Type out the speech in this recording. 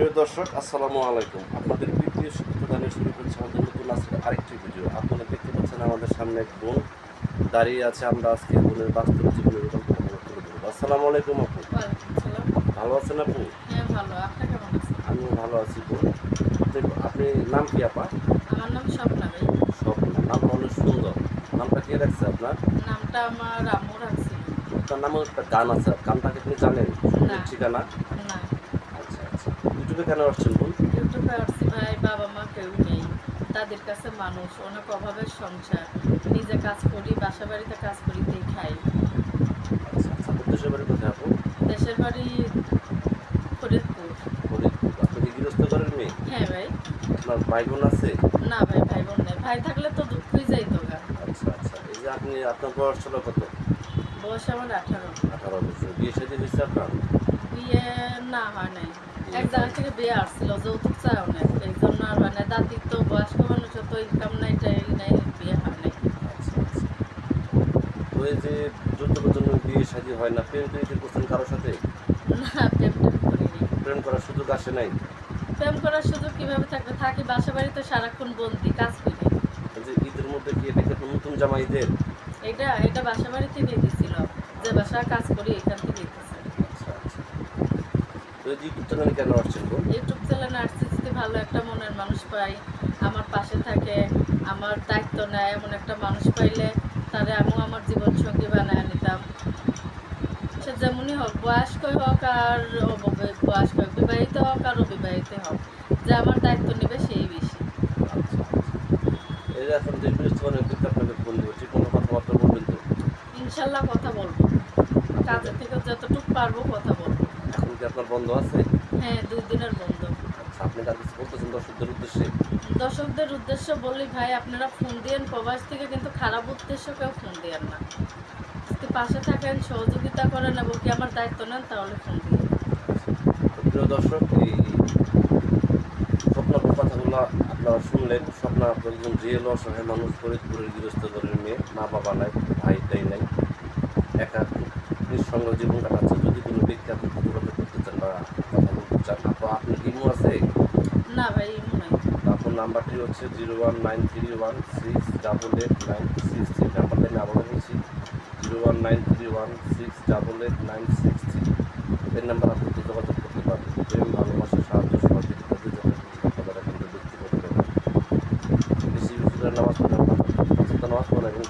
প্রিয় দর্শক আসসালামু আলাইকুম। আপনাদের প্রিয় শিক্ষাদানের শুরু করছে আমাদের নতুন আজকে আরেকটি ভিডিও। আপনারা দেখতে পাচ্ছেন আমাদের সামনে এক বোন। দাঁড়িয়ে আছে আমরা আজকে বোনের বাস্তব জীবনের উপর কথা তুলে ধরবো। আসসালামু আলাইকুম আপু। ভালো আছেন আপু? হ্যাঁ ভালো। আপনি কেমন আছেন? আমিও ভালো আছি বোন আপনি- আপনি নাম কি আপা? আমার নাম স্বপ্না ভাই। সব নাম অনেক সুন্দর। নামটা কে রাখছে আপনার? নামটা আমার আম্মু রাখছিল আপনার নামও একটা গান আছে। গানটাকে আপনি জানেন? ঠিকানা? না। ইউটিউবে কেন আসছেন বোন ইউটিউবে আসছি ভাই বাবা মা কেউ নেই তাদের কাছে মানুষ অনেক অভাবের সংসার নিজে কাজ করি বাসা বাড়িতে কাজ করি দিয়ে খাই। আচ্ছা আচ্ছা দেশের বাড়ি কোথায় আপু? দেশের বাড়ি ফরিদপুর। ফরিদপুর। আপনি গৃহস্থ ঘরের মেয়ে? হ্যাঁ ভাই। আপনার ভাই বোন আছে? না ভাই ভাই বোন নেই। ভাই থাকলে তো দুঃখই যাইতো গা। আচ্ছা আচ্ছা এই যে আপনি আপনার বয়স ছিল কত? বয়স আমার আঠারো। আঠারো বছর। বিয়ে সাথে হয়েছে আপনার? বিয়ে না হয় নাই। এক জায়গা থেকে বিয়ে আসছিল যৌতুক চায় অনেক এই জন্য আর মানে দাদির তো বয়স্ক মানুষ তো ইনকাম নাই টাই নাই বিয়ে হয় নাই। আচ্ছা আচ্ছা। এই যে যৌতুকের জন্য বিয়ে শাদী হয় না প্রেম প্রীতি করছেন কারোর সাথে? না প্রেম টেম করিনি প্রেম করার সুযোগ আসে নাই? প্রেম করার সুযোগ কীভাবে থাকবে? থাকি বাসা বাড়িতে সারাক্ষণ বন্দি কাজ করি যে ঈদের মধ্যে কি এটা নতুন জামা ঈদের? এটা এটা বাসা বাড়ি থেকে দিছিল যে কাজ করি এখান থেকে দিতেছে। তো এই যে ইউটিউব চ্যানেলে কেন আসছেন ইউটিউব চ্যানেল আসতে যদি ভালো একটা মনের মানুষ পাই আমার পাশে থাকে আমার দায়িত্ব নেয় এমন একটা মানুষ পাইলে তারে আমিও আমার জীবন সঙ্গী বানায় নিতাম। সে যেমনই হোক বয়স্কই হোক আর বয়স্ক বিবাহিত হোক আর অবিবাহিত হোক যে আমার দায়িত্ব নেবে সেই বেশি। আচ্ছা আচ্ছা। যে এখন আপনাকে ফোন দেবো কথাবার্তা বলবেন তো? ইনশাল্লাহ কথা বলব। কাজের থেকে যতটুকু পারব কথা বলব। এখন কি আপনার বন্ধ আছে? হ্যাঁ দুই দিনের বন্ধ। আচ্ছা আপনি কার কিছু বলতেছেন দর্শকদের উদ্দেশ্যে? দর্শকদের উদ্দেশ্য বলি ভাই আপনারা ফোন দিয়েন। প্রবাস থেকে কিন্তু খারাপ উদ্দেশ্য কেউ ফোন দিয়েন না। যদি পাশে থাকেন সহযোগিতা করেন এবং কি আমার দায়িত্ব নেন তাহলে ফোন দিন। প্রিয় দর্শক এই স্বপ্নাপুর কথাগুলো আপনারা শুনলেন। স্বপ্না একজন রিয়েল অসহায় মানুষ ফরিদপুরের গৃহস্থ ঘরের মেয়ে মা বাবা নাই। সঙ্গে জীবন কাটাচ্ছে যদি কোনো ব্যক্তি আপনি যোগাযোগ করতে চান বা কথা বলতে চান তো আপনি ইমো আছে? না ভাই ইমো নাই। আপনার নাম্বারটি হচ্ছে zero one nine three one six double eight nine six three. নাম্বারটা আমি আবার বলছি zero one nine three one six double eight nine six three. এই নাম্বার আপনি যোগাযোগ করতে পারবেন। প্রেম ভালোবাসা সাহায্য সহযোগিতা দুজনের ব্যক্তিগত বেশি বেশি করে নামাজ পড়া নামাজ পড়া এবং